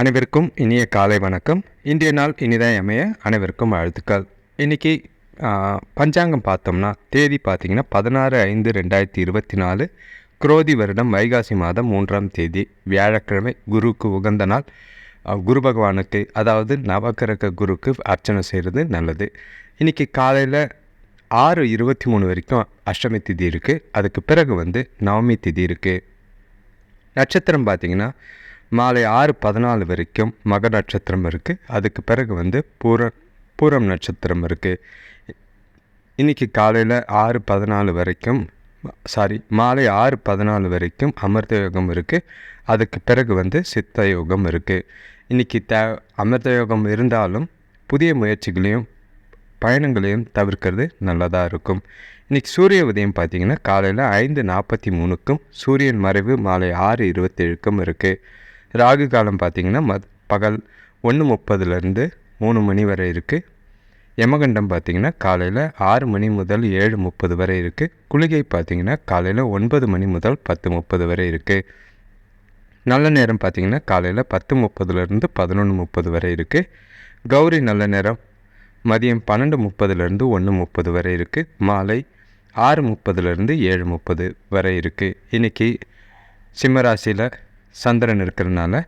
அனைவருக்கும் இனிய காலை வணக்கம். இன்றைய நாள் இனிதாய் அமைய அனைவருக்கும் வாழ்த்துக்கள். இன்றைக்கி பஞ்சாங்கம் பார்த்தோம்னா தேதி பார்த்திங்கன்னா பதினாறு ஐந்து ரெண்டாயிரத்தி இருபத்தி நாலு குரோதி வருடம் வைகாசி மாதம் மூன்றாம் தேதி வியாழக்கிழமை குருவுக்கு உகந்த நாள். குரு பகவானுக்கு அதாவது நவக்கிரக குருக்கு அர்ச்சனை செய்கிறது நல்லது. இன்றைக்கி காலையில் ஆறு இருபத்தி மூணு வரைக்கும் அஷ்டமி திதி இருக்குது அதுக்கு பிறகு வந்து நவமி திதி இருக்குது நட்சத்திரம் பார்த்தீங்கன்னா மாலை ஆறு பதினாலு வரைக்கும் மக நட்சத்திரம் இருக்குது அதுக்கு பிறகு வந்து பூர பூரம் நட்சத்திரம் இருக்குது இன்றைக்கி காலையில் ஆறு பதினாலு வரைக்கும் சாரி மாலை ஆறு பதினாலு வரைக்கும் அமிர்த யோகம் இருக்குது அதுக்கு பிறகு வந்து சித்த யோகம் இருக்குது இன்றைக்கி தே அமிர்த யோகம் இருந்தாலும் புதிய முயற்சிகளையும் பயணங்களையும் தவிர்க்கிறது நல்லதாக இருக்கும். இன்றைக்கி சூரிய உதயம் பார்த்தீங்கன்னா காலையில் ஐந்து நாற்பத்தி மூணுக்கும் சூரியன் மறைவு மாலை ஆறு இருபத்தேழுக்கும் இருக்குது ராகு காலம் பார்த்திங்கன்னா மத் பகல் ஒன்று முப்பதுலேருந்து மூணு மணி வரை இருக்குது யமகண்டம் பார்த்தீங்கன்னா காலையில் ஆறு மணி முதல் ஏழு முப்பது வரை இருக்குது குளிகை பார்த்திங்கன்னா காலையில் ஒன்பது மணி முதல் பத்து முப்பது வரை இருக்குது நல்ல நேரம் பார்த்தீங்கன்னா காலையில் பத்து முப்பதுலேருந்து பதினொன்று முப்பது வரை இருக்குது கௌரி நல்ல நேரம் மதியம் பன்னெண்டு முப்பதுலேருந்து ஒன்று முப்பது வரை இருக்குது மாலை ஆறு முப்பதுலேருந்து ஏழு முப்பது வரை இருக்குது இன்றைக்கி சிம்மராசியில் சந்திரன் இருக்கிறதுனால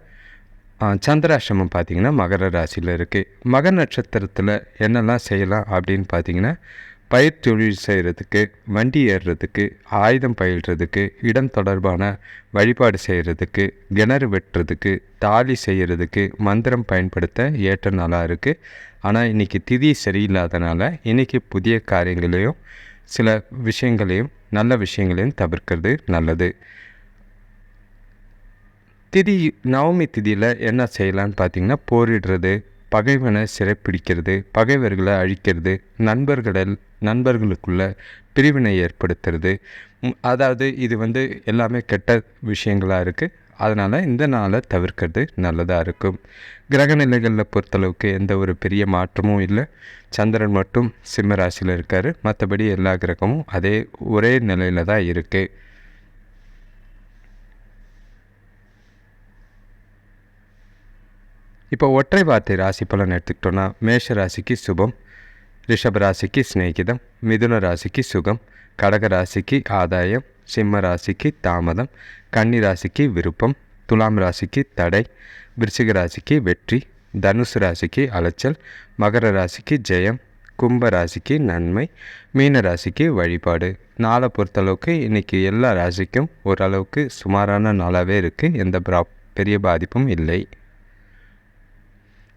சந்திராசிரமம் பார்த்திங்கன்னா மகர ராசியில் இருக்குது மகர நட்சத்திரத்தில் என்னெல்லாம் செய்யலாம் அப்படின்னு பார்த்தீங்கன்னா பயிர் தொழில் செய்கிறதுக்கு வண்டி ஏறுறதுக்கு ஆயுதம் பயில்றதுக்கு இடம் தொடர்பான வழிபாடு செய்கிறதுக்கு கிணறு வெட்டுறதுக்கு தாலி செய்கிறதுக்கு மந்திரம் பயன்படுத்த ஏற்ற நாளாக இருக்குது ஆனால் இன்றைக்கி திதி சரியில்லாதனால இன்றைக்கி புதிய காரியங்களையும் சில விஷயங்களையும் நல்ல விஷயங்களையும் தவிர்க்கிறது நல்லது. திதி நவமி திதியில் என்ன செய்யலான்னு பார்த்தீங்கன்னா போரிடுறது பகைவனை சிறைப்பிடிக்கிறது பகைவர்களை அழிக்கிறது நண்பர்களில் நண்பர்களுக்குள்ள பிரிவினை ஏற்படுத்துறது. அதாவது இது வந்து எல்லாமே கெட்ட விஷயங்களாக இருக்குது அதனால் இந்த நாளை தவிர்க்கிறது நல்லதாக இருக்கும். கிரக நிலைகளில் பொறுத்தளவுக்கு எந்த ஒரு பெரிய மாற்றமும் இல்லை. சந்திரன் மட்டும் சிம்ம ராசியில் இருக்கார். மற்றபடி எல்லா கிரகமும் அதே ஒரே நிலையில் தான் இருக்குது இப்போ ஒற்றை வார்த்தை ராசி பலன் எடுத்துக்கிட்டோன்னா மேஷ ராசிக்கு சுபம் ரிஷப ராசிக்கு சிநேகிதம் மிதுன ராசிக்கு சுகம் கடக ராசிக்கு ஆதாயம் சிம்ம ராசிக்கு தாமதம் கன்னி ராசிக்கு விருப்பம் துலாம் ராசிக்கு தடை விருச்சிக ராசிக்கு வெற்றி தனுசு ராசிக்கு அலைச்சல் மகர ராசிக்கு ஜெயம் கும்ப ராசிக்கு நன்மை மீன ராசிக்கு வழிபாடு. நாளை பொறுத்தளவுக்கு இன்றைக்கி எல்லா ராசிக்கும் ஓரளவுக்கு சுமாரான நாளாகவே இருக்குது எந்த ப்ரா பெரிய பாதிப்பும் இல்லை.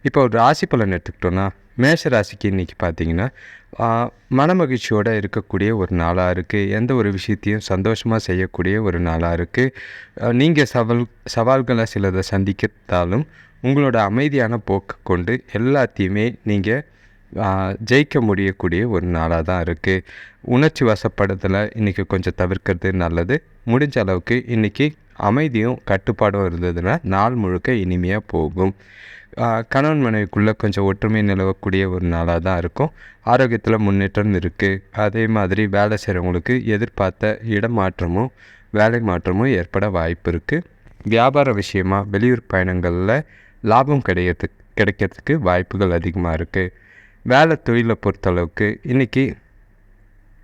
இப்போ ஒரு ராசி பலன் எடுத்துக்கிட்டோன்னா மேஷ ராசிக்கு இன்றைக்கி பார்த்தீங்கன்னா மனமகிழ்ச்சியோடு இருக்கக்கூடிய ஒரு நாளாக இருக்குது எந்த ஒரு விஷயத்தையும் சந்தோஷமாக செய்யக்கூடிய ஒரு நாளாக இருக்குது நீங்கள் சவால் சவால்களை சிலதை சந்திக்கத்தாலும் உங்களோட அமைதியான போக்கு கொண்டு எல்லாத்தையுமே நீங்கள் ஜெயிக்க முடியக்கூடிய ஒரு நாளாக தான் இருக்குது உணர்ச்சி வசப்படுதலை இன்றைக்கி கொஞ்சம் தவிர்க்கிறது நல்லது. முடிஞ்ச அளவுக்கு இன்றைக்கி அமைதியும் கட்டுப்பாடும் இருந்ததுன்னா நாள் முழுக்க இனிமையாக போகும். கணவன் மனைவிக்குள்ளே கொஞ்சம் ஒற்றுமை நிலவக்கூடிய ஒரு நாளாக தான் இருக்கும். ஆரோக்கியத்தில் முன்னேற்றம் இருக்குது அதே மாதிரி வேலை செய்கிறவங்களுக்கு எதிர்பார்த்த இடமாற்றமும் வேலை மாற்றமும் ஏற்பட வாய்ப்பு இருக்குது வியாபார விஷயமா வெளியூர் பயணங்களில் லாபம் கிடைக்கிறது கிடைக்கிறதுக்கு வாய்ப்புகள் அதிகமாக இருக்குது வேலை தொழிலை பொறுத்தளவுக்கு இன்றைக்கி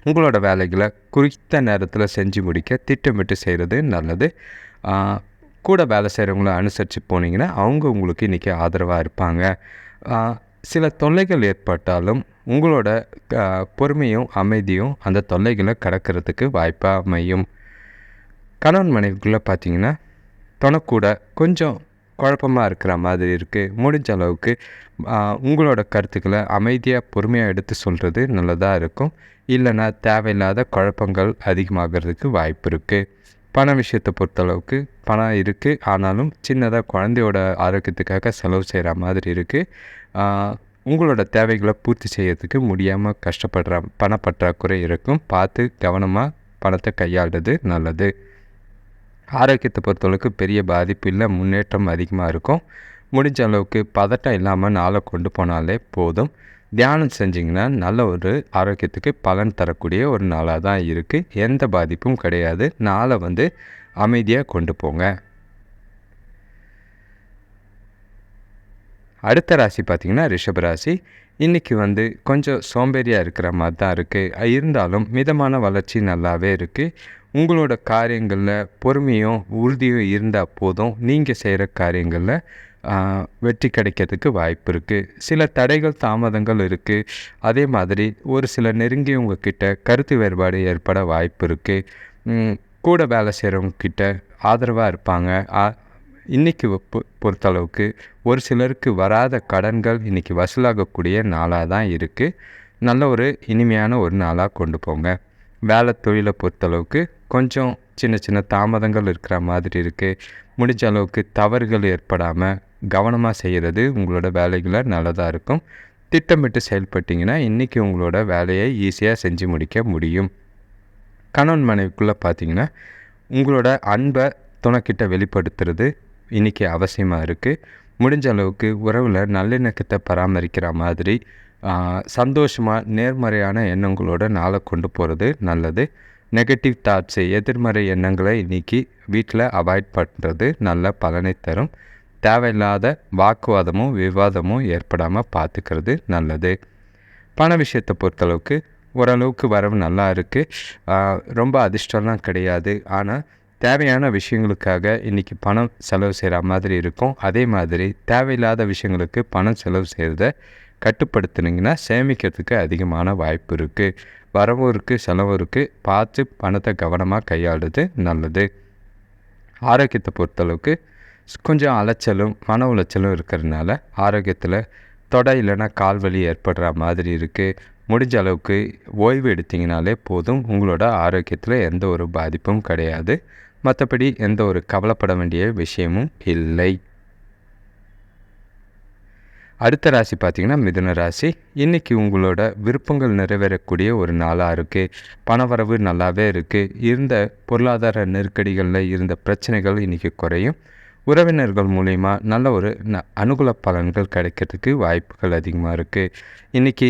உங்களோட வேலைகளை குறித்த நேரத்தில் செஞ்சு முடிக்க திட்டமிட்டு செய்கிறது நல்லது. கூட வேலை செய்கிறவங்கள அனுசரித்து போனீங்கன்னா அவங்க உங்களுக்கு இன்றைக்கி ஆதரவாக இருப்பாங்க. சில தொல்லைகள் ஏற்பட்டாலும் உங்களோட பொறுமையும் அமைதியும் அந்த தொல்லைகளை கடக்கிறதுக்கு வாய்ப்பாக அமையும். கணவன் மனைவிக்குள்ளே பார்த்தீங்கன்னா தொணக்கூட கொஞ்சம் குழப்பமாக இருக்கிற மாதிரி இருக்குது முடிஞ்ச அளவுக்கு உங்களோட கருத்துக்களை அமைதியாக பொறுமையாக எடுத்து சொல்கிறது நல்லதாக இருக்கும். இல்லைன்னா தேவையில்லாத குழப்பங்கள் அதிகமாகிறதுக்கு வாய்ப்பு இருக்குது பண விஷயத்தை பொறுத்தளவுக்கு பணம் இருக்குது ஆனாலும் சின்னதாக குழந்தையோட ஆரோக்கியத்துக்காக செலவு செய்கிற மாதிரி இருக்குது உங்களோட தேவைகளை பூர்த்தி செய்யறதுக்கு முடியாமல் கஷ்டப்படுற பணப்பற்றாக்குறை இருக்கும். பார்த்து கவனமாக பணத்தை கையாளுறது நல்லது. ஆரோக்கியத்தை பொறுத்தளவுக்கு பெரிய பாதிப்பு இல்லை முன்னேற்றம் அதிகமாக இருக்கும். முடிஞ்ச அளவுக்கு பதட்டம் இல்லாமல் நாளை கொண்டு போனாலே போதும். தியானம் செஞ்சிங்கன்னா நல்ல ஒரு ஆரோக்கியத்துக்கு பலன் தரக்கூடிய ஒரு நாளாக தான் இருக்குது எந்த பாதிப்பும் கிடையாது. நாளை வந்து அமைதியாக கொண்டு போங்க. அடுத்த ராசி பார்த்திங்கன்னா ரிஷபராசி இன்றைக்கி வந்து கொஞ்சம் சோம்பேறியாக இருக்கிற மாதிரி தான் இருக்குது இருந்தாலும் மிதமான வளர்ச்சி நல்லாவே இருக்குது உங்களோட காரியங்களில் பொறுமையும் உறுதியும் இருந்தால் போதும். நீங்கள் செய்கிற காரியங்களில் வெற்றி கிடைக்கிறதுக்கு வாய்ப்பு இருக்குது சில தடைகள் தாமதங்கள் இருக்குது அதே மாதிரி ஒரு சில நெருங்கியவங்க கிட்ட கருத்து வேறுபாடு ஏற்பட வாய்ப்பு இருக்குது கூட வேலை செய்கிறவங்க கிட்ட ஆதரவாக இருப்பாங்க இன்றைக்கி பொறுத்தளவுக்கு ஒரு சிலருக்கு வராத கடன்கள் இன்றைக்கி வசூலாகக்கூடிய நாளாக தான் இருக்குது நல்ல ஒரு இனிமையான ஒரு நாளாக கொண்டு போங்க. வேலை தொழிலை பொறுத்தளவுக்கு கொஞ்சம் சின்ன சின்ன தாமதங்கள் இருக்கிற மாதிரி இருக்குது முடிஞ்ச அளவுக்கு தவறுகள் ஏற்படாமல் கவனமாக செய்கிறது உங்களோட வேலைகளை நல்லதாக இருக்கும். திட்டமிட்டு செயல்பட்டிங்கன்னா இன்றைக்கி உங்களோட வேலையை ஈஸியாக செஞ்சு முடிக்க முடியும். கணவன் மனைவிக்குள்ளே பார்த்தீங்கன்னா உங்களோட அன்பை துணைக்கிட்ட வெளிப்படுத்துறது இன்றைக்கி அவசியமாக இருக்குது முடிஞ்ச அளவுக்கு உறவில் நல்லிணக்கத்தை பராமரிக்கிற மாதிரி சந்தோஷமாக நேர்மறையான எண்ணங்களோட நாளை கொண்டு போகிறது நல்லது. நெகட்டிவ் தாட்ஸு எதிர்மறை எண்ணங்களை இன்றைக்கி வீட்டில் அவாய்ட் பண்ணுறது நல்ல பலனை தரும். தேவையில்லாத வாக்குவாதமும் விவாதமும் ஏற்படாமல் பார்த்துக்கிறது நல்லது. பண விஷயத்தை பொறுத்தளவுக்கு ஓரளவுக்கு வரவு நல்லா இருக்குது ரொம்ப அதிர்ஷ்டம்லாம் கிடையாது. ஆனால் தேவையான விஷயங்களுக்காக இன்றைக்கி பணம் செலவு செய்கிற மாதிரி இருக்கும். அதே மாதிரி தேவையில்லாத விஷயங்களுக்கு பணம் செலவு செய்கிறத கட்டுப்படுத்துனீங்கன்னா சேமிக்கிறதுக்கு அதிகமான வாய்ப்பு இருக்குது வரவும் இருக்குது செலவும் இருக்குது பார்த்து பணத்தை கவனமாக கையாளுறது நல்லது. ஆரோக்கியத்தை பொறுத்தளவுக்கு கொஞ்சம் அலைச்சலும் மன உளைச்சலும் இருக்கிறதுனால ஆரோக்கியத்தில் தொடை இல்லைன்னா கால் வலி ஏற்படுற மாதிரி இருக்குது முடிஞ்ச அளவுக்கு ஓய்வு எடுத்திங்கனாலே போதும். உங்களோட ஆரோக்கியத்தில் எந்த ஒரு பாதிப்பும் கிடையாது. மற்றபடி எந்த ஒரு கவலைப்பட வேண்டிய விஷயமும் இல்லை. அடுத்த ராசி பார்த்திங்கன்னா மிதுன ராசி. இன்றைக்கி உங்களோட விருப்பங்கள் நிறைவேறக்கூடிய ஒரு நாளாக இருக்குது பணவரவு நல்லாவே இருக்குது இருந்த பொருளாதார நெருக்கடிகளில் இருந்த பிரச்சனைகள் இன்றைக்கி குறையும். உறவினர்கள் மூலிமா நல்ல ஒரு ந அனுகூல பலன்கள் கிடைக்கிறதுக்கு வாய்ப்புகள் அதிகமாக இருக்குது இன்றைக்கி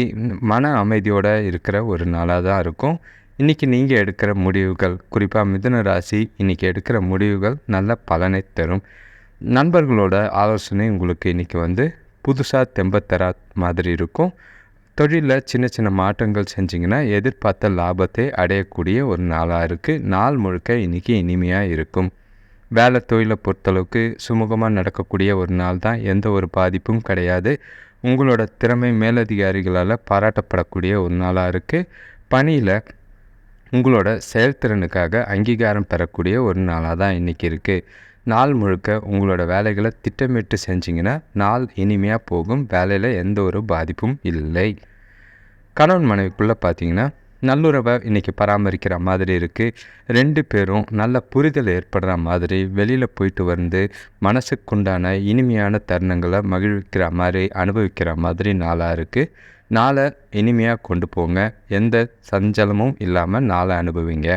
மன அமைதியோடு இருக்கிற ஒரு நாளாக தான் இருக்கும். இன்றைக்கி நீங்கள் எடுக்கிற முடிவுகள் குறிப்பாக மிதுன ராசி இன்றைக்கி எடுக்கிற முடிவுகள் நல்ல பலனை தரும். நண்பர்களோட ஆலோசனை உங்களுக்கு இன்றைக்கி வந்து புதுசாக தெம்பத்தரா மாதிரி இருக்கும். தொழிலில் சின்ன சின்ன மாற்றங்கள் செஞ்சிங்கன்னா எதிர்பார்த்த லாபத்தை அடையக்கூடிய ஒரு நாளாக இருக்குது நாள் முழுக்க இன்றைக்கி இனிமையாக இருக்கும். வேலை தொழிலை பொறுத்தளவுக்கு சுமூகமாக நடக்கக்கூடிய ஒரு நாள் தான். எந்த ஒரு பாதிப்பும் கிடையாது. உங்களோட திறமை மேலதிகாரிகளால் பாராட்டப்படக்கூடிய ஒரு நாளாக இருக்குது பணியில் உங்களோட செயல்திறனுக்காக அங்கீகாரம் பெறக்கூடிய ஒரு நாளாக தான் இன்றைக்கி இருக்குது நாள் முழுக்க உங்களோட வேலைகளை திட்டமிட்டு செஞ்சிங்கன்னா நாள் இனிமையாக போகும். வேலையில் எந்த ஒரு பாதிப்பும் இல்லை. கணவன் மனைவிக்குள்ளே பார்த்தீங்கன்னா நல்லுறவை இன்றைக்கி பராமரிக்கிற மாதிரி இருக்குது ரெண்டு பேரும் நல்ல புரிதல் ஏற்படுற மாதிரி வெளியில் போயிட்டு வந்து மனசுக்குண்டான இனிமையான தருணங்களை மகிழ்விக்கிற மாதிரி அனுபவிக்கிற மாதிரி நாளாக இருக்குது நாளை இனிமையாக கொண்டு போங்க. எந்த சஞ்சலமும் இல்லாமல் நாளை அனுபவிங்க.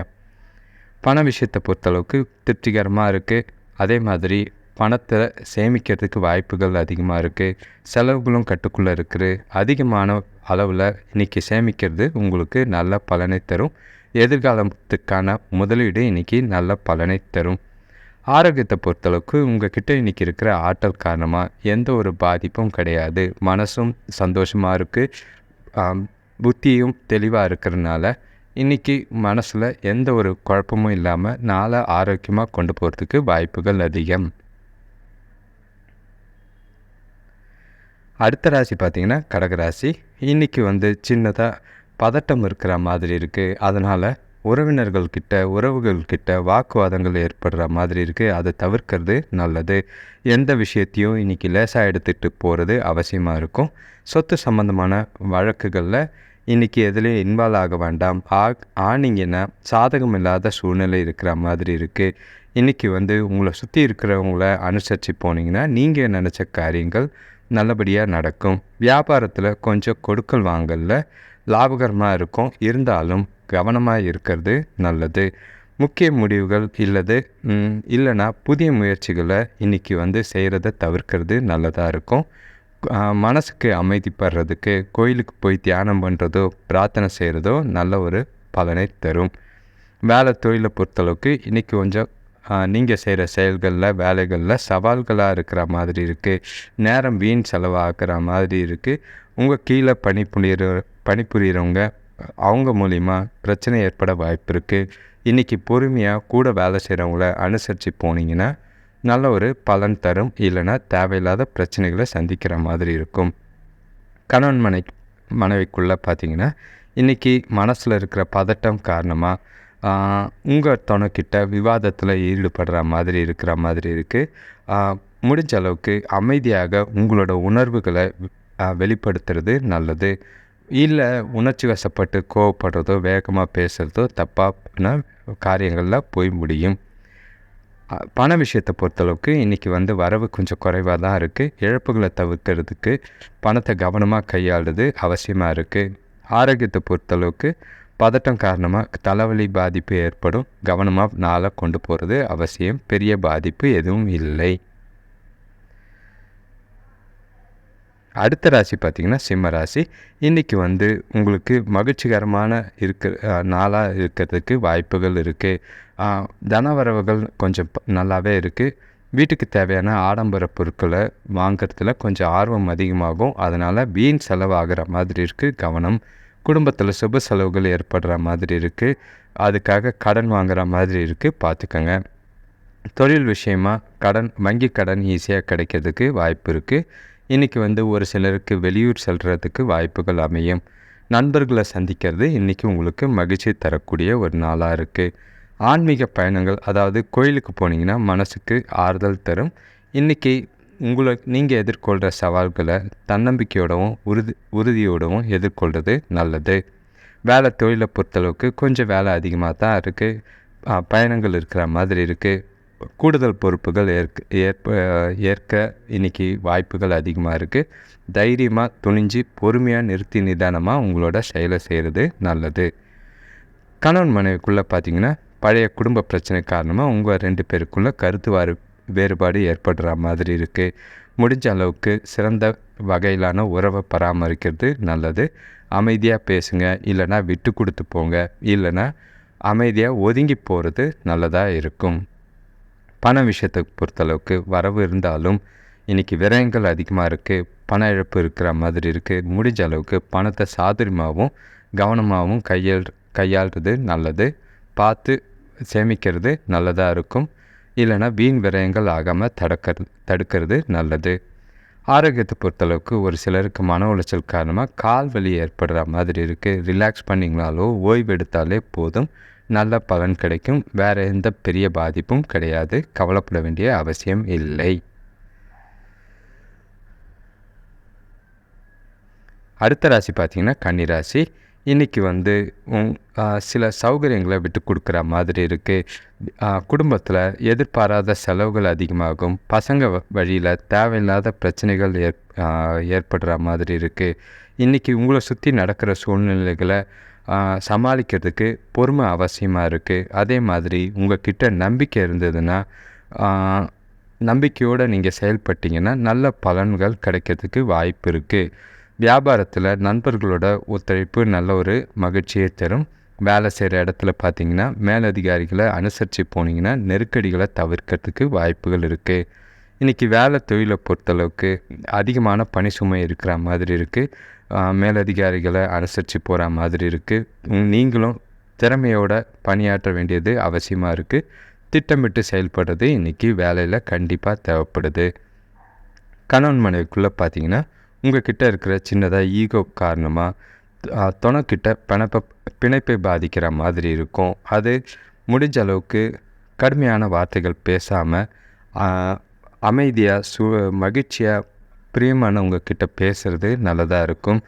பண விஷயத்தை பொறுத்தளவுக்கு திருப்திகரமாக இருக்குது அதே மாதிரி பணத்தை சேமிக்கிறதுக்கு வாய்ப்புகள் அதிகமாக இருக்குது செலவுகளும் கட்டுக்குள்ளே இருக்குது. அதிகமான அளவில் இன்றைக்கி சேமிக்கிறது உங்களுக்கு நல்ல பலனை தரும். எதிர்காலத்துக்கான முதலீடு இன்றைக்கி நல்ல பலனை தரும். ஆரோக்கியத்தை பொறுத்தளவுக்கு உங்கள் கிட்டே இன்றைக்கி இருக்கிற ஆற்றல் காரணமாக எந்த ஒரு பாதிப்பும் கிடையாது. மனசும் சந்தோஷமாக இருக்குது புத்தியும் தெளிவாக இருக்கிறதுனால இன்றைக்கி மனசில் எந்த ஒரு குழப்பமும் இல்லாமல் நாளை ஆரோக்கியமாக கொண்டு போகிறதுக்கு வாய்ப்புகள் அதிகம். அடுத்த ராசி பார்த்திங்கன்னா கடகராசி இன்றைக்கி வந்து சின்னதாக பதட்டம் இருக்கிற மாதிரி இருக்குது அதனால் உறவினர்கள்கிட்ட உறவுகள்கிட்ட வாக்குவாதங்கள் ஏற்படுற மாதிரி இருக்குது அதை தவிர்க்கிறது நல்லது. எந்த விஷயத்தையும் இன்றைக்கி லேசாக எடுத்துகிட்டு போகிறது அவசியமாக இருக்கும். சொத்து சம்மந்தமான வழக்குகளில் இன்றைக்கி எதுலேயும் இன்வால்வ் ஆக வேண்டாம். ஆ ஆனிங்கன்னா சாதகம் இல்லாத சூழ்நிலை இருக்கிற மாதிரி இருக்குது இன்றைக்கி வந்து உங்களை சுற்றி இருக்கிறவங்கள அனுசரித்து போனீங்கன்னா நீங்கள் நினச்ச காரியங்கள் நல்லபடியாக நடக்கும். வியாபாரத்தில் கொஞ்சம் கொடுக்கல் வாங்கலில். லாபகரமாக இருக்கும். இருந்தாலும் கவனமாக இருக்கிறது நல்லது. முக்கிய முடிவுகள் இல்லது. இல்லைனா புதிய முயற்சிகளை இன்றைக்கி வந்து செய்கிறத தவிர்க்கிறது நல்லதாக இருக்கும். மனசுக்கு அமைதிப்படுறதுக்கு கோயிலுக்கு போய் தியானம் பண்ணுறதோ பிரார்த்தனை செய்கிறதோ நல்ல ஒரு பலனை தரும். வேலை தொழிலை பொறுத்தளவுக்கு இன்றைக்கி கொஞ்சம் நீங்கள் செய்கிற செயல்களில் வேலைகளில் சவால்களாக இருக்கிற மாதிரி இருக்குது நேரம் வீண் செலவாகிற மாதிரி இருக்குது உங்கள் கீழே பணிபுரியிற பணிபுரிகிறவங்க அவங்க மூலிமா பிரச்சனை ஏற்பட வாய்ப்பு இருக்குது இன்றைக்கி பொறுமையாக கூட வேலை செய்கிறவங்கள அனுசரித்து போனீங்கன்னா நல்ல ஒரு பலன் தரும். இல்லைன்னா தேவையில்லாத பிரச்சனைகளை சந்திக்கிற மாதிரி இருக்கும். கணவன் மனை மனைவிக்குள்ளே பார்த்தீங்கன்னா இன்றைக்கி மனசில் இருக்கிற பதட்டம் காரணமாக உங்கள் துணைக்கிட்ட விவாதத்தில் ஈடுபடுற மாதிரி இருக்கிற மாதிரி இருக்குது முடிஞ்ச அளவுக்கு அமைதியாக உங்களோட உணர்வுகளை வெளிப்படுத்துறது நல்லது. இல்லை உணர்ச்சி வசப்பட்டு கோவப்படுறதோ வேகமாக பேசுகிறதோ தப்பான காரியங்களில் போய் முடியும். பண விஷயத்தை பொறுத்தளவுக்கு இன்றைக்கி வந்து வரவு கொஞ்சம் குறைவாக தான் இருக்குது இழப்புகளை தவிர்க்கிறதுக்கு பணத்தை கவனமாக கையாளுறது அவசியமாக இருக்குது ஆரோக்கியத்தை பொறுத்தளவுக்கு பதட்டம் காரணமாக தலைவலி பாதிப்பு ஏற்படும். கவனமாக நாளை கொண்டு போகிறது அவசியம். பெரிய பாதிப்பு எதுவும் இல்லை. அடுத்த ராசி பார்த்திங்கன்னா சிம்ம ராசி. இன்றைக்கி வந்து உங்களுக்கு மகிழ்ச்சிகரமான இருக்க நாளாக இருக்கிறதுக்கு வாய்ப்புகள் இருக்குது தனவரவுகள் கொஞ்சம் நல்லாவே இருக்குது வீட்டுக்கு தேவையான ஆடம்பர பொருட்களை வாங்கிறதுல கொஞ்சம் ஆர்வம் அதிகமாகும். அதனால் வீண் செலவாகிற மாதிரி இருக்குது கவனம். குடும்பத்தில் சுப செலவுகள் ஏற்படுற மாதிரி இருக்குது அதுக்காக கடன் வாங்குகிற மாதிரி இருக்குது பார்த்துக்கோங்க தொழில் விஷயமா கடன் வங்கி கடன் ஈஸியாக கிடைக்கிறதுக்கு வாய்ப்பு இருக்குது இன்றைக்கி வந்து ஒரு சிலருக்கு வெளியூர் செல்கிறதுக்கு வாய்ப்புகள் அமையும். நண்பர்களை சந்திக்கிறது இன்றைக்கி உங்களுக்கு மகிழ்ச்சி தரக்கூடிய ஒரு நாளாக இருக்குது ஆன்மீக பயணங்கள் அதாவது கோயிலுக்கு போனீங்கன்னா மனசுக்கு ஆறுதல் தரும். இன்றைக்கி உங்களை நீங்கள் எதிர்கொள்கிற சவால்களை தன்னம்பிக்கையோடவும் உறுதி உறுதியோடவும் எதிர்கொள்கிறது நல்லது. வேலை தொழிலை பொறுத்தளவுக்கு கொஞ்சம் வேலை அதிகமாக தான் இருக்குது பயணங்கள் இருக்கிற மாதிரி இருக்குது கூடுதல் பொறுப்புகள் ஏற்க ஏற்ப ஏற்க இன்றைக்கி வாய்ப்புகள் அதிகமாக இருக்குது தைரியமாக துணிஞ்சு பொறுமையாக நிறுத்தி நிதானமாக உங்களோட செயலை செய்கிறது நல்லது. கணவன் மனைவிக்குள்ளே பார்த்தீங்கன்னா பழைய குடும்ப பிரச்சனை காரணமாக உங்கள் ரெண்டு பேருக்குள்ளே கருத்து வாறு வேறுபாடு ஏற்படுற மாதிரி இருக்குது முடிஞ்ச அளவுக்கு சிறந்த வகையிலான உறவை பராமரிக்கிறது நல்லது. அமைதியாக பேசுங்க இல்லைனா விட்டு கொடுத்து போங்க இல்லைனா அமைதியாக ஒதுங்கி போகிறது நல்லதாக இருக்கும். பண விஷயத்தை பொறுத்தளவுக்கு வரவு இருந்தாலும் இன்றைக்கி விரயங்கள் அதிகமாக இருக்குது பண இழப்பு இருக்கிற மாதிரி இருக்குது முடிஞ்ச அளவுக்கு பணத்தை சாதுரியமாகவும் கவனமாகவும் கையாள் கையாளுறது நல்லது. பார்த்து சேமிக்கிறது நல்லதாக இருக்கும். இல்லைனா வீண் விரயங்கள் ஆகாமல் தடுக்கிறது தடுக்கிறது நல்லது. ஆரோக்கியத்தை பொறுத்தளவுக்கு ஒரு சிலருக்கு மன உளைச்சல் காரணமாக கால் வலி ஏற்படுற மாதிரி இருக்குது ரிலாக்ஸ் பண்ணிங்கனாலோ ஓய்வு எடுத்தாலே போதும். நல்ல பலன் கிடைக்கும். வேறு எந்த பெரிய பாதிப்பும் கிடையாது. கவலைப்பட வேண்டிய அவசியம் இல்லை. அடுத்த ராசி பார்த்திங்கன்னா கன்னிராசி. இன்றைக்கி வந்து சில சௌகரியங்களை விட்டு கொடுக்குற மாதிரி இருக்குது குடும்பத்தில் எதிர்பாராத செலவுகள் அதிகமாகும். பசங்க வழியில் தேவையில்லாத பிரச்சனைகள் ஏற் ஏற்படுற மாதிரி இருக்குது இன்றைக்கி உங்களை சுற்றி நடக்கிற சூழ்நிலைகளை சமாளிக்கிறதுக்கு பொறுமை அவசியமாக இருக்குது அதே மாதிரி உங்கள் கிட்ட நம்பிக்கை இருந்ததுன்னா நம்பிக்கையோடு நீங்கள் செயல்பட்டீங்கன்னா நல்ல பலன்கள் கிடைக்கிறதுக்கு வாய்ப்பு இருக்குது வியாபாரத்தில் நண்பர்களோட ஒத்துழைப்பு நல்ல ஒரு மகிழ்ச்சியை தரும். வேலை செய்கிற இடத்துல பார்த்தீங்கன்னா மேலதிகாரிகளை அனுசரித்து போனீங்கன்னா நெருக்கடிகளை தவிர்க்கிறதுக்கு வாய்ப்புகள் இருக்குது இன்றைக்கி வேலை தொழிலை பொறுத்தளவுக்கு அதிகமான பணி சுமை இருக்கிற மாதிரி இருக்குது மேலதிகாரிகளை அனுசரித்து போகிற மாதிரி இருக்குது நீங்களும் திறமையோட பணியாற்ற வேண்டியது அவசியமாக இருக்குது திட்டமிட்டு செயல்படுறது இன்றைக்கி வேலையில் கண்டிப்பாக தேவைப்படுது. கணவன் மனைவிக்குள்ளே பார்த்தீங்கன்னா உங்கள் கிட்டே இருக்கிற சின்னதாக ஈகோ காரணமாக துணைக்கிட்ட பிணப்பை பிணைப்பை பாதிக்கிற மாதிரி இருக்கும். அது முடிஞ்ச அளவுக்கு கடுமையான வார்த்தைகள் பேசாமல் அமைதியாக சு மகிழ்ச்சியாக பிரியமான உங்ககிட்ட பேசுகிறது நல்லதாக இருக்கும்.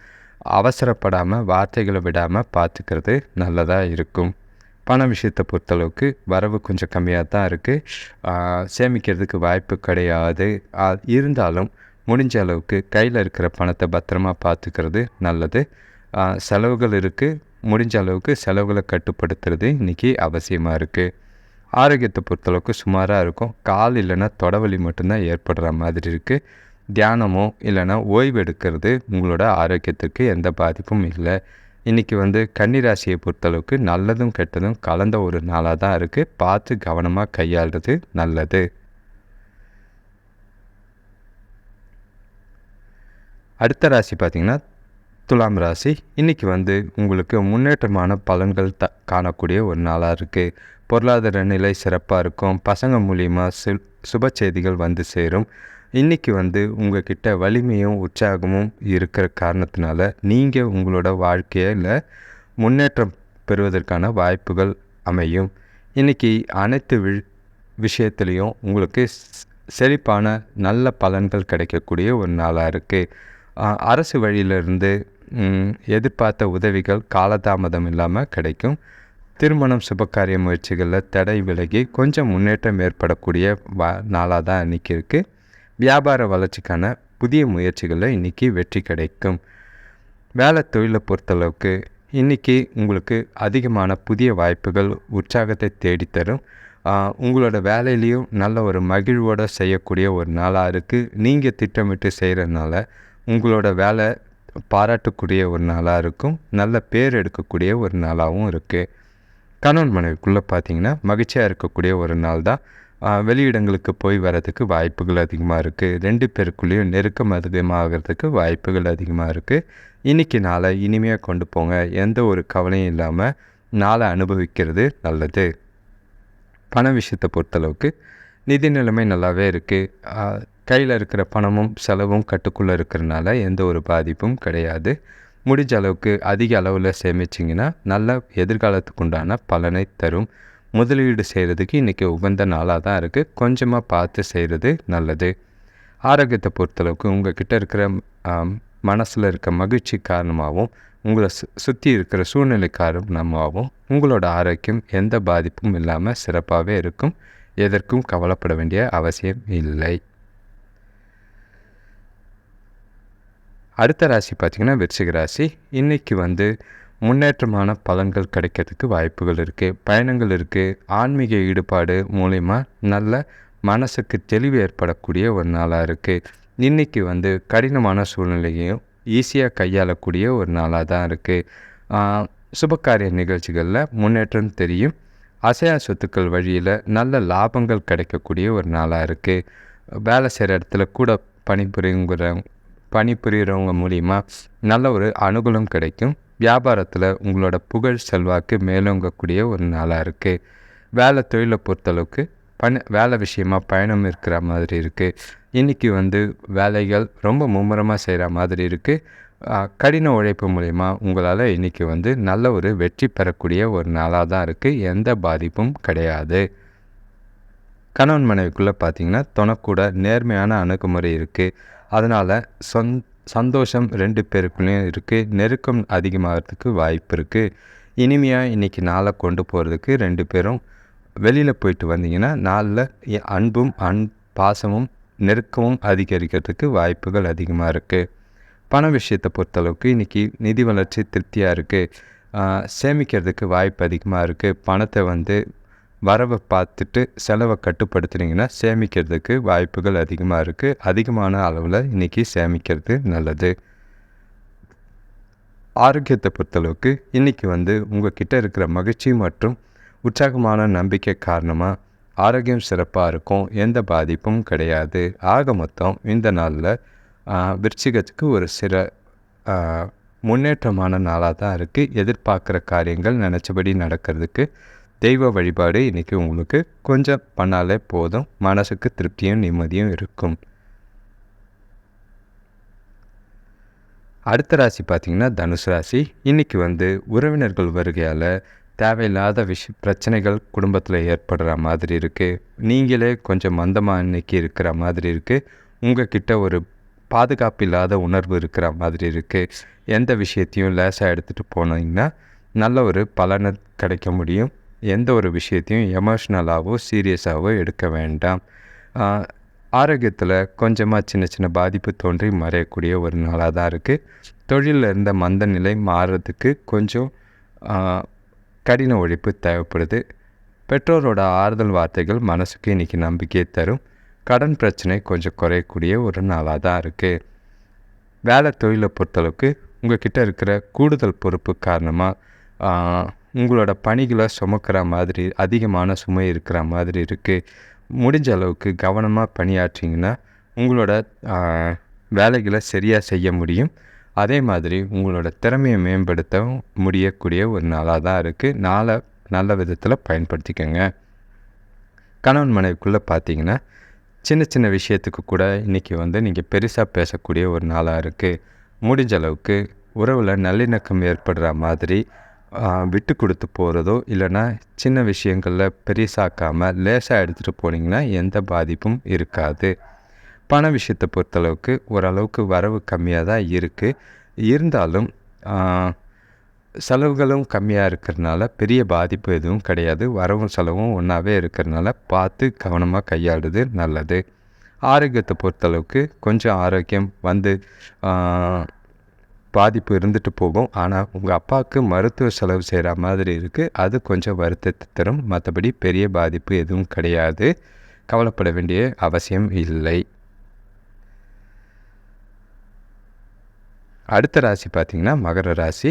அவசரப்படாமல் வார்த்தைகளை விடாமல் பார்த்துக்கிறது நல்லதாக இருக்கும். பண விஷயத்தை பொறுத்தளவுக்கு வரவு கொஞ்சம் கம்மியாக தான் இருக்குது சேமிக்கிறதுக்கு வாய்ப்பு கிடையாது. இருந்தாலும் முடிஞ்ச அளவுக்கு கையில் இருக்கிற பணத்தை பத்திரமா பார்த்துக்கிறது நல்லது. செலவுகள் இருக்குது முடிஞ்ச அளவுக்கு செலவுகளை கட்டுப்படுத்துறது இன்றைக்கி அவசியமாக இருக்குது ஆரோக்கியத்தை பொறுத்தளவுக்கு சுமாராக இருக்கும். கால் இல்லைன்னா தொடவலி மட்டும்தான் ஏற்படுற மாதிரி இருக்குது தியானமோ இல்லைன்னா ஓய்வு எடுக்கிறது உங்களோட ஆரோக்கியத்துக்கு எந்த பாதிப்பும் இல்லை. இன்றைக்கி வந்து கன்னிராசியை பொறுத்தளவுக்கு நல்லதும் கெட்டதும் கலந்த ஒரு நாளாக தான் இருக்குது பார்த்து கவனமாக கையாளுறது நல்லது. அடுத்த ராசி பார்த்திங்கன்னா துலாம் ராசி. இன்றைக்கி வந்து உங்களுக்கு முன்னேற்றமான பலன்கள் த காணக்கூடிய ஒரு நாளாக இருக்குது பொருளாதார நிலை சிறப்பாக இருக்கும். பசங்க மூலியமாக சு சுப செய்திகள் வந்து சேரும். இன்றைக்கி வந்து உங்ககிட்ட வலிமையும் உற்சாகமும் இருக்கிற காரணத்தினால நீங்கள் உங்களோட வாழ்க்கையில் முன்னேற்றம் பெறுவதற்கான வாய்ப்புகள் அமையும். இன்றைக்கி அனைத்து வி விஷயத்துலேயும் உங்களுக்கு செழிப்பான நல்ல பலன்கள் கிடைக்கக்கூடிய ஒரு நாளாக இருக்குது அரசு வழியிலிருந்து எதிர்பார்த்த உதவிகள் காலதாமதம் இல்லாமல் கிடைக்கும். திருமணம் சுபகாரிய முயற்சிகளில் தடை விலகி கொஞ்சம் முன்னேற்றம் ஏற்படக்கூடிய வா நாளாக தான் இன்றைக்கி இருக்குது வியாபார வளர்ச்சிக்கான புதிய முயற்சிகளில் இன்றைக்கி வெற்றி கிடைக்கும். வேலை தொழிலை பொறுத்தளவுக்கு இன்றைக்கி உங்களுக்கு அதிகமான புதிய வாய்ப்புகள் உற்சாகத்தை தேடித்தரும். உங்களோட வேலையிலையும் நல்ல ஒரு மகிழ்வோடு செய்யக்கூடிய ஒரு நாளாக இருக்குது நீங்கள் திட்டமிட்டு செய்கிறதுனால உங்களோட வேலை பாராட்டக்கூடிய ஒரு நாளாக இருக்கும். நல்ல பேர் எடுக்கக்கூடிய ஒரு நாளாகவும் இருக்குது கணவன் மனைவிக்குள்ளே பார்த்தீங்கன்னா மகிழ்ச்சியாக இருக்கக்கூடிய ஒரு நாள் தான். வெளியிடங்களுக்கு போய் வரதுக்கு வாய்ப்புகள் அதிகமாக இருக்குது ரெண்டு பேருக்குள்ளேயும் நெருக்கம் அதிகமாகிறதுக்கு வாய்ப்புகள் அதிகமாக இருக்குது இன்றைக்கி நாளை இனிமையாக கொண்டு போங்க. எந்த ஒரு கவலையும் இல்லாமல் நாளை அனுபவிக்கிறது நல்லது. பண விஷயத்தை பொறுத்தளவுக்கு நிதி நிலைமை நல்லாவே இருக்குது கையில் இருக்கிற பணமும் செலவும் கட்டுக்குள்ளே இருக்கிறனால எந்த ஒரு பாதிப்பும் கிடையாது. முடிஞ்ச அளவுக்கு அதிக அளவில் சேமிச்சிங்கன்னா நல்ல எதிர்காலத்துக்கு உண்டான பலனை தரும். முதலீடு செய்கிறதுக்கு இன்றைக்கி உகந்த நாளாக தான் இருக்குது கொஞ்சமாக பார்த்து செய்கிறது நல்லது. ஆரோக்கியத்தை பொறுத்தளவுக்கு உங்கள் கிட்டே இருக்கிற மனசில் இருக்க மகிழ்ச்சி காரணமாகவும் உங்களை சு சுற்றி இருக்கிற சூழ்நிலை காரணமாகவும் உங்களோட ஆரோக்கியம் எந்த பாதிப்பும் இல்லாமல் சிறப்பாகவே இருக்கும். எதற்கும் கவலைப்பட வேண்டிய அவசியம் இல்லை. அடுத்த ராசி பார்த்திங்கன்னா விருச்சிக ராசி. இன்றைக்கி வந்து முன்னேற்றமான பலன்கள் கிடைக்கிறதுக்கு வாய்ப்புகள் இருக்குது பயணங்கள் இருக்குது ஆன்மீக ஈடுபாடு மூலிமா நல்ல மனசுக்கு தெளிவு ஏற்படக்கூடிய ஒரு நாளாக இருக்குது இன்றைக்கி வந்து கடினமான சூழ்நிலையும் ஈஸியாக கையாளக்கூடிய ஒரு நாளாக தான் இருக்குது சுபகாரிய நிகழ்ச்சிகளில் முன்னேற்றம் தெரியும். அசையா சொத்துக்கள் வழியில் நல்ல லாபங்கள் கிடைக்கக்கூடிய ஒரு நாளாக இருக்குது வேலை செய்கிற இடத்துல கூட பணிபுரிங்கிற பணிபுரிகிறவங்க மூலிமா நல்ல ஒரு அனுகூலம் கிடைக்கும். வியாபாரத்தில் உங்களோட புகழ் செல்வாக்கு மேலோங்கக்கூடிய ஒரு நாளாக இருக்குது வேலை தொழிலை பொறுத்தளவுக்கு பண வேலை விஷயமாக பயணம் இருக்கிற மாதிரி இருக்குது இன்றைக்கி வந்து வேலைகள் ரொம்ப மும்முரமாக செய்கிற மாதிரி இருக்குது கடின உழைப்பு மூலிமா உங்களால் இன்றைக்கி வந்து நல்ல ஒரு வெற்றி பெறக்கூடிய ஒரு நாளாக தான் இருக்குது எந்த பாதிப்பும் கிடையாது. கணவன் மனைவிக்குள்ளே பார்த்திங்கன்னா தொணக்கூட நேர்மையான அணுகுமுறை இருக்குது அதனால் சொந் சந்தோஷம் ரெண்டு பேருக்குள்ளேயும் இருக்குது நெருக்கம் அதிகமாகிறதுக்கு வாய்ப்பு இருக்குது இனிமையாக இன்றைக்கி நாளை கொண்டு போகிறதுக்கு ரெண்டு பேரும் வெளியில் போயிட்டு வந்தீங்கன்னா நாளில் அன்பும் அன் பாசமும் நெருக்கமும் அதிகரிக்கிறதுக்கு வாய்ப்புகள் அதிகமாக இருக்குது பண விஷயத்தை பொறுத்தளவுக்கு இன்றைக்கி நிதி வளர்ச்சி திருப்தியாக இருக்குது சேமிக்கிறதுக்கு வாய்ப்பு அதிகமாக இருக்குது பணத்தை வந்து வரவை பார்த்துட்டு செலவை கட்டுப்படுத்துனீங்கன்னா சேமிக்கிறதுக்கு வாய்ப்புகள் அதிகமாக இருக்குது அதிகமான அளவில் இன்றைக்கி சேமிக்கிறது நல்லது. ஆரோக்கியத்தை பொறுத்தளவுக்கு இன்றைக்கி வந்து உங்கள் கிட்டே இருக்கிற மகிழ்ச்சி மற்றும் உற்சாகமான நம்பிக்கை காரணமாக ஆரோக்கியம் சிறப்பாக இருக்கும். எந்த பாதிப்பும் கிடையாது. ஆக மொத்தம் இந்த நாளில் விருச்சிகத்துக்கு ஒரு சில முன்னேற்றமான நாளாக தான் இருக்குது எதிர்பார்க்குற காரியங்கள் நினச்சபடி நடக்கிறதுக்கு தெய்வ வழிபாடு இன்றைக்கி உங்களுக்கு கொஞ்சம் பண்ணாலே போதும். மனசுக்கு திருப்தியும் நிம்மதியும் இருக்கும். அடுத்த ராசி பார்த்திங்கன்னா தனுசு ராசி. இன்றைக்கி வந்து உறவினர்கள் வருகையால் தேவையில்லாத விஷ பிரச்சனைகள் குடும்பத்தில் ஏற்படுற மாதிரி இருக்குது நீங்களே கொஞ்சம் மந்தமாக இன்னைக்கு இருக்கிற மாதிரி இருக்குது உங்கள் கிட்ட ஒரு பாதுகாப்பு இல்லாத உணர்வு இருக்கிற மாதிரி இருக்குது எந்த விஷயத்தையும் லேசாக எடுத்துகிட்டு போனீங்கன்னா நல்ல ஒரு பலனை கிடைக்க முடியும். எந்த ஒரு விஷயத்தையும் எமோஷ்னலாகவோ சீரியஸாகவோ எடுக்க வேண்டாம். ஆரோக்கியத்தில் கொஞ்சமாக சின்ன சின்ன பாதிப்பு தோன்றி மறையக்கூடிய ஒரு நாளாக தான் இருக்குது தொழிலில் இருந்த மந்த நிலை மாறுறதுக்கு கொஞ்சம் கடின உழைப்பு தேவைப்படுது. பெற்றோரோட ஆறுதல் வார்த்தைகள் மனசுக்கு இன்றைக்கி நம்பிக்கையை தரும். கடன் பிரச்சனை கொஞ்சம் குறையக்கூடிய ஒரு நாளாக தான் இருக்குது வேலை தொழிலை பொறுத்தளவுக்கு உங்கள் கிட்டே இருக்கிற கூடுதல் பொறுப்பு காரணமாக உங்களோட பணிகளை சுமக்கிற மாதிரி அதிகமான சுமை இருக்கிற மாதிரி இருக்குது முடிஞ்ச அளவுக்கு கவனமாக பணியாற்றிங்கன்னா உங்களோட வேலைகளை சரியாக செய்ய முடியும். அதே மாதிரி உங்களோட திறமையை மேம்படுத்த முடியக்கூடிய ஒரு நாளாக தான் இருக்குது நாளை நல்ல விதத்தில் பயன்படுத்திக்கோங்க. கணவன் மனைவிக்குள்ளே பார்த்தீங்கன்னா சின்ன சின்ன விஷயத்துக்கு கூட இன்றைக்கி வந்து நீங்கள் பெருசாக பேசக்கூடிய ஒரு நாளாக இருக்குது முடிஞ்ச அளவுக்கு உறவில் நல்லிணக்கம் ஏற்படுற மாதிரி விட்டு கொடுத்து போகிறதோ இல்லைன்னா சின்ன விஷயங்களில் பெருசாக்காமல் லேசாக எடுத்துகிட்டு போனீங்கன்னா எந்த பாதிப்பும் இருக்காது. பண விஷயத்தை பொறுத்தளவுக்கு ஓரளவுக்கு வரவு கம்மியாக தான் இருக்குது இருந்தாலும் செலவுகளும் கம்மியாக இருக்கிறனால பெரிய பாதிப்பு எதுவும் கிடையாது. வரவும் செலவும் ஒன்றாவே இருக்கிறனால பார்த்து கவனமாக கையாளுறது நல்லது. ஆரோக்கியத்தை பொறுத்தளவுக்கு கொஞ்சம் ஆரோக்கியம் வந்து பாதிப்பு இருந்துட்டு போகும். ஆனால் உங்கள் அப்பாவுக்கு மருத்துவ செலவு செய்கிற மாதிரி இருக்குது அது கொஞ்சம் வருத்தத்தை தரும். மற்றபடி பெரிய பாதிப்பு எதுவும் கிடையாது. கவலைப்பட வேண்டிய அவசியம் இல்லை. அடுத்த ராசி பார்த்திங்கன்னா மகர ராசி.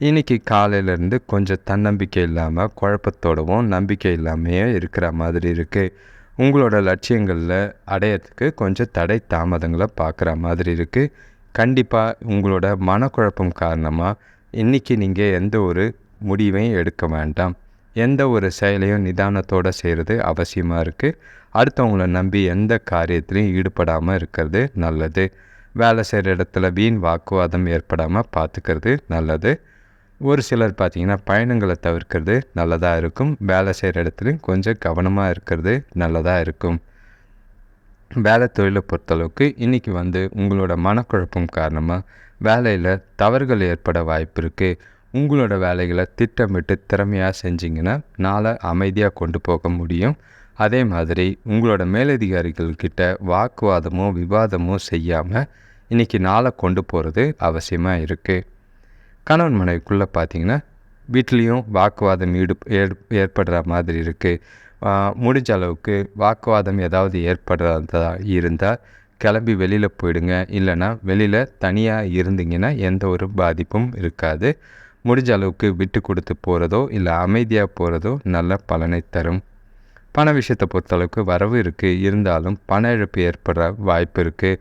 இன்னைக்கு காலையிலேருந்து கொஞ்சம் தன்னம்பிக்கை இல்லாமல் குழப்பத்தோடவும் நம்பிக்கை இல்லாமையே இருக்கிற மாதிரி இருக்குது உங்களோட லட்சியங்களில் அடையிறதுக்கு கொஞ்சம் தடை தாமதங்களை பார்க்குற மாதிரி இருக்குது கண்டிப்பாக உங்களோட மனக்குழப்பம் காரணமாக இன்றைக்கி நீங்கள் எந்த ஒரு முடிவையும் எடுக்க வேண்டாம். எந்த ஒரு செயலையும் நிதானத்தோடு செய்கிறது அவசியமாக இருக்குது அடுத்தவங்களை நம்பி எந்த காரியத்திலையும் ஈடுபடாமல் இருக்கிறது நல்லது. வேலை செய்கிற இடத்துல வீண் வாக்குவாதம் ஏற்படாமல் பார்த்துக்கிறது நல்லது. ஒரு சிலர் பார்த்திங்கன்னா பயணங்களை தவிர்க்கிறது நல்லதாக இருக்கும். வேலை செய்கிற இடத்துலையும் கொஞ்சம் கவனமாக இருக்கிறது நல்லதாக இருக்கும். வேலை தொழிலை பொறுத்தளவுக்கு இன்றைக்கி வந்து உங்களோட மனக்குழப்பம் காரணமாக வேலையில் தவறுகள் ஏற்பட வாய்ப்பு இருக்குது உங்களோட வேலைகளை திட்டமிட்டு திறமையாக செஞ்சிங்கன்னா நாளை அமைதியாக கொண்டு போக முடியும். அதே மாதிரி உங்களோட மேலதிகாரிகள்கிட்ட வாக்குவாதமோ விவாதமோ செய்யாமல் இன்றைக்கி நாளை கொண்டு போகிறது அவசியமாக இருக்குது கணவன் மனைவிக்குள்ளே பார்த்தீங்கன்னா வீட்லேயும் வாக்குவாதம் ஈடு ஏற்- ஏற்படுற மாதிரி இருக்குது முடிஞ்ச அளவுக்கு வாக்குவாதம் ஏதாவது ஏற்படுறதா இருந்தால் கிளம்பி வெளியில் போயிடுங்க. இல்லைன்னா வெளியில் தனியாக இருந்தீங்கன்னா எந்த ஒரு பாதிப்பும் இருக்காது. முடிஞ்ச அளவுக்கு விட்டு கொடுத்து போகிறதோ இல்லை அமைதியாக போகிறதோ நல்ல பலனை தரும். பண விஷயத்தை பொறுத்தளவுக்கு வரவு இருக்குது இருந்தாலும் பண இழப்பு ஏற்படுற வாய்ப்பு இருக்குது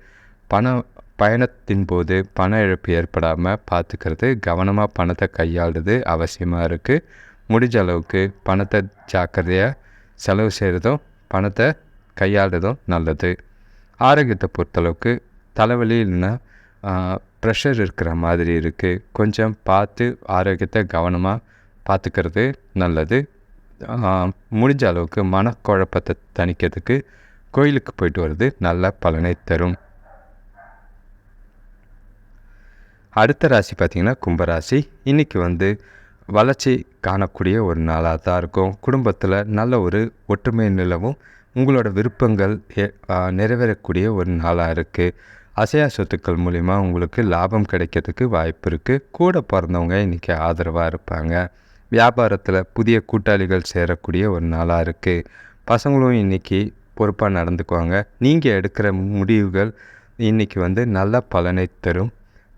பண பயணத்தின் போது பண இழப்பு ஏற்படாமல் பார்த்துக்கிறது கவனமாக பணத்தை கையாளுறது அவசியமாக இருக்குது முடிஞ்ச அளவுக்கு பணத்தை ஜாக்கிரதையாக செலவு செய்கிறதும் பணத்தை கையாளுறதும் நல்லது. ஆரோக்கியத்தை பொறுத்தளவுக்கு தலைவலி இல்லைன்னா ப்ரெஷர் இருக்கிற மாதிரி இருக்குது கொஞ்சம் பார்த்து ஆரோக்கியத்தை கவனமாக பார்த்துக்கிறது நல்லது. முடிஞ்ச அளவுக்கு மனக்குழப்பத்தை தணிக்கிறதுக்கு கோயிலுக்கு போயிட்டு வர்றது நல்ல பலனை தரும். அடுத்த ராசி பார்த்திங்கன்னா கும்பராசி. இன்றைக்கி வந்து வளர்ச்சி காணக்கூடிய ஒரு நாளாக தான் இருக்கும். குடும்பத்தில் நல்ல ஒரு ஒற்றுமை நிலவும் உங்களோட விருப்பங்கள் நிறைவேறக்கூடிய ஒரு நாளாக இருக்குது அசையா சொத்துக்கள் மூலிமா உங்களுக்கு லாபம் கிடைக்கிறதுக்கு வாய்ப்பு இருக்குது கூட பிறந்தவங்க இன்றைக்கி ஆதரவாக இருப்பாங்க. வியாபாரத்தில் புதிய கூட்டாளிகள் சேரக்கூடிய ஒரு நாளாக இருக்குது பசங்களும் இன்றைக்கி பொறுப்பாக நடந்துக்குவாங்க. நீங்கள் எடுக்கிற முடிவுகள் இன்றைக்கி வந்து நல்ல பலனை தரும்.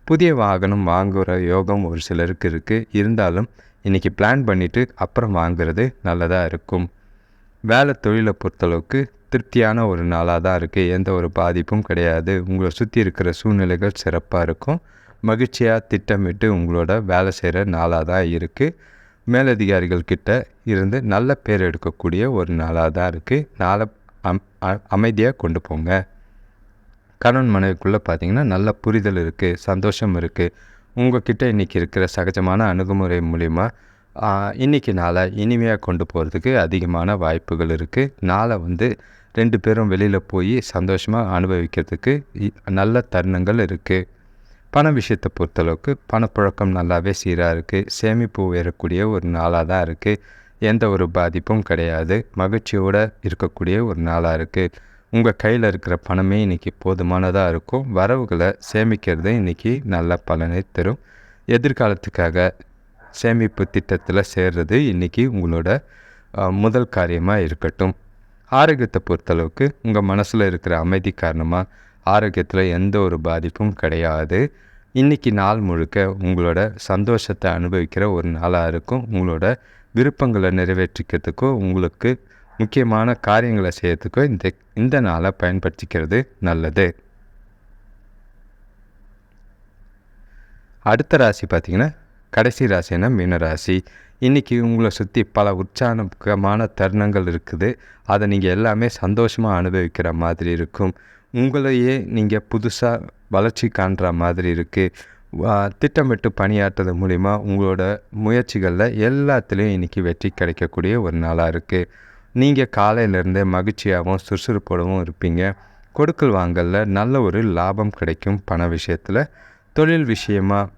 புதிய வாகனம் வாங்குகிற யோகம் ஒரு சிலருக்கு இருக்குது இருந்தாலும் இன்றைக்கி பிளான் பண்ணிவிட்டு அப்புறம் வாங்குறது நல்லதாக இருக்கும். வேலை தொழிலை பொறுத்தளவுக்கு திருப்தியான ஒரு நாளாக தான் இருக்குது எந்த ஒரு பாதிப்பும் கிடையாது. உங்களை சுற்றி இருக்கிற சூழ்நிலைகள் சிறப்பாக இருக்கும். மகிழ்ச்சியாக திட்டமிட்டு உங்களோட வேலை செய்கிற நாளாக தான் இருக்குது மேலதிகாரிகள் கிட்ட இருந்து நல்ல பேர் எடுக்கக்கூடிய ஒரு நாளாக தான் இருக்குது நாளை அம் அமைதியாக கொண்டு போங்க. கணவன் மனைவிக்குள்ளே பார்த்தீங்கன்னா நல்ல புரிதல் இருக்குது சந்தோஷம் இருக்குது உங்கள்கிட்ட இன்றைக்கி இருக்கிற சகஜமான அணுகுமுறை மூலிமா இன்றைக்கி நாளை இனிமையாக கொண்டு போகிறதுக்கு அதிகமான வாய்ப்புகள் இருக்குது நாளை வந்து ரெண்டு பேரும் வெளியில் போய் சந்தோஷமாக அனுபவிக்கிறதுக்கு இ- நல்ல தருணங்கள் இருக்குது பண விஷயத்தை பொறுத்தளவுக்கு பணப்புழக்கம் நல்லாவே சீராக இருக்குது சேமிப்பு உயரக்கூடிய ஒரு நாளாக தான் இருக்குது எந்த ஒரு பாதிப்பும் கிடையாது. மகிழ்ச்சியோடு இருக்கக்கூடிய ஒரு நாளாக இருக்குது உங்கள் கையில் இருக்கிற பணமே இன்றைக்கி போதுமானதாக இருக்கும். வரவுகளை சேமிக்கிறது இன்றைக்கி நல்ல பலனை தரும். எதிர்காலத்துக்காக சேமிப்பு திட்டத்தில் சேர்றது இன்றைக்கி உங்களோட முதல் காரியமாக இருக்கட்டும். ஆரோக்கியத்தை பொறுத்தளவுக்கு உங்கள் மனசில் இருக்கிற அமைதி காரணமாக ஆரோக்கியத்தில் எந்த ஒரு பாதிப்பும் கிடையாது. இன்றைக்கி நாள் முழுக்க உங்களோட சந்தோஷத்தை அனுபவிக்கிற ஒரு நாளாக இருக்கும். உங்களோட விருப்பங்களை நிறைவேற்றிக்கிறதுக்கும் உங்களுக்கு முக்கியமான காரியங்களை செய்யறதுக்கும் இந்த இந்த நாளை பயன்படுத்திக்கிறது நல்லது. அடுத்த ராசி பார்த்திங்கன்னா கடைசி ராசினா மீனராசி. இன்றைக்கி உங்களை சுற்றி பல உற்சாகமான தருணங்கள் இருக்குது. அதை நீங்கள் எல்லாமே சந்தோஷமாக அனுபவிக்கிற மாதிரி இருக்கும். உங்களையே நீங்கள் புதுசாக வளர்ச்சி காண்ற மாதிரி இருக்குது திட்டமிட்டு பணியாற்றுறது மூலிமா உங்களோட முயற்சிகளில் எல்லாத்துலேயும் இன்றைக்கி வெற்றி கிடைக்கக்கூடிய ஒரு நாளாக இருக்குது நீங்கள் காலையிலேருந்தே மகிழ்ச்சியாகவும் சுறுசுறுப்போடவும் இருப்பீங்க. கொடுக்கல் வாங்கலில் நல்ல ஒரு லாபம் கிடைக்கும் பண விஷயத்தில். தொழில் விஷயமாக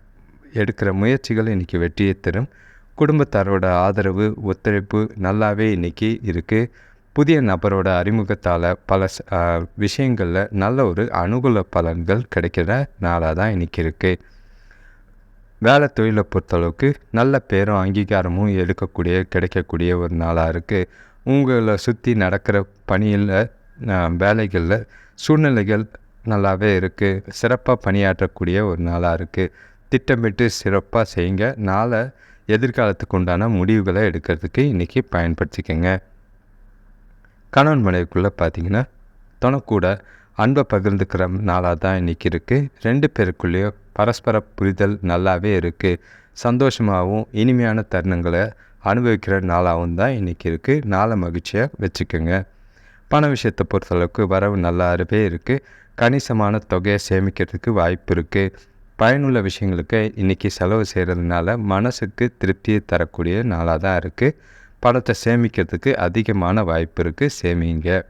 எடுக்கிற முயற்சிகள் இன்றைக்கி வெற்றியை தரும். குடும்பத்தாரோட ஆதரவு ஒத்துழைப்பு நல்லாவே இன்றைக்கி இருக்குது புதிய நபரோட அறிமுகத்தால் பல விஷயங்களில் நல்ல ஒரு அனுகூல பலன்கள் கிடைக்கிற நாளாக தான் இன்றைக்கி இருக்குது வேலை தொழிலை பொறுத்தளவுக்கு நல்ல பேரும் அங்கீகாரமும் எடுக்கக்கூடிய கிடைக்கக்கூடிய ஒரு நாளாக இருக்குது உங்களை சுற்றி நடக்கிற பணியில் வேலைகளில் சூழ்நிலைகள் நல்லாவே இருக்குது சிறப்பாக பணியாற்றக்கூடிய ஒரு நாளாக இருக்குது திட்டமிட்டு சிறப்பாக செய்யுங்க. நாளை எதிர்காலத்துக்கு உண்டான முடிவுகளை எடுக்கிறதுக்கு இன்றைக்கி பயன்படுத்திக்கோங்க. கணவன் மனைவிக்குள்ளே பார்த்தீங்கன்னா தனக்கூட அன்பை பகிர்ந்துக்கிற நாளாக தான் இன்றைக்கி இருக்குது ரெண்டு பேருக்குள்ளேயும் பரஸ்பர புரிதல் நல்லாவே இருக்குது சந்தோஷமாகவும் இனிமையான தருணங்களை அனுபவிக்கிற நாளாகவும் தான் இன்றைக்கி இருக்குது நாளை மகிழ்ச்சியாக வச்சுக்கோங்க. பண விஷயத்தை பொறுத்தளவுக்கு வரவு நல்லாவே இருக்குது கணிசமான தொகையை சேமிக்கிறதுக்கு வாய்ப்பு இருக்குது பயனுள்ள விஷயங்களுக்கு இன்றைக்கி செலவு செய்கிறதுனால மனசுக்கு திருப்தியை தரக்கூடிய நாளாக தான் இருக்குது பணத்தை சேமிக்கிறதுக்கு அதிகமான வாய்ப்பு இருக்குது சேமிங்க.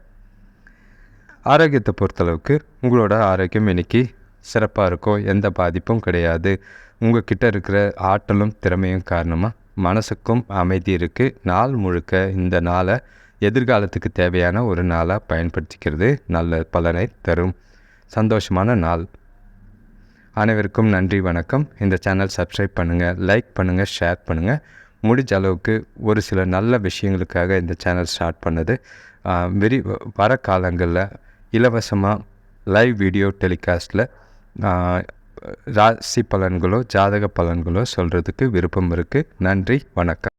ஆரோக்கியத்தை பொறுத்தளவுக்கு உங்களோட ஆரோக்கியம் இன்றைக்கி சிறப்பாக இருக்கும் எந்த பாதிப்பும் கிடையாது. உங்கள் கிட்டே இருக்கிற ஆற்றலும் திறமையும் காரணமாக மனசுக்கும் அமைதி இருக்குது நாள் முழுக்க இந்த நாளை எதிர்காலத்துக்கு தேவையான ஒரு நாளாக பயன்படுத்திக்கிறது. நல்ல பலனை தரும். சந்தோஷமான நாள். அனைவருக்கும் நன்றி வணக்கம். இந்த சேனல் சப்ஸ்கிரைப் பண்ணுங்கள் லைக் பண்ணுங்கள் ஷேர் பண்ணுங்கள் முடிஞ்ச அளவுக்கு ஒரு சில நல்ல விஷயங்களுக்காக இந்த சேனல் ஸ்டார்ட் பண்ணது. வெறி வர காலங்களில் இலவசமாக லைவ் வீடியோ டெலிகாஸ்ட்டில் ராசி பலன்களோ ஜாதக பலன்களோ சொல்கிறதுக்கு விருப்பம் இருக்குது நன்றி வணக்கம்.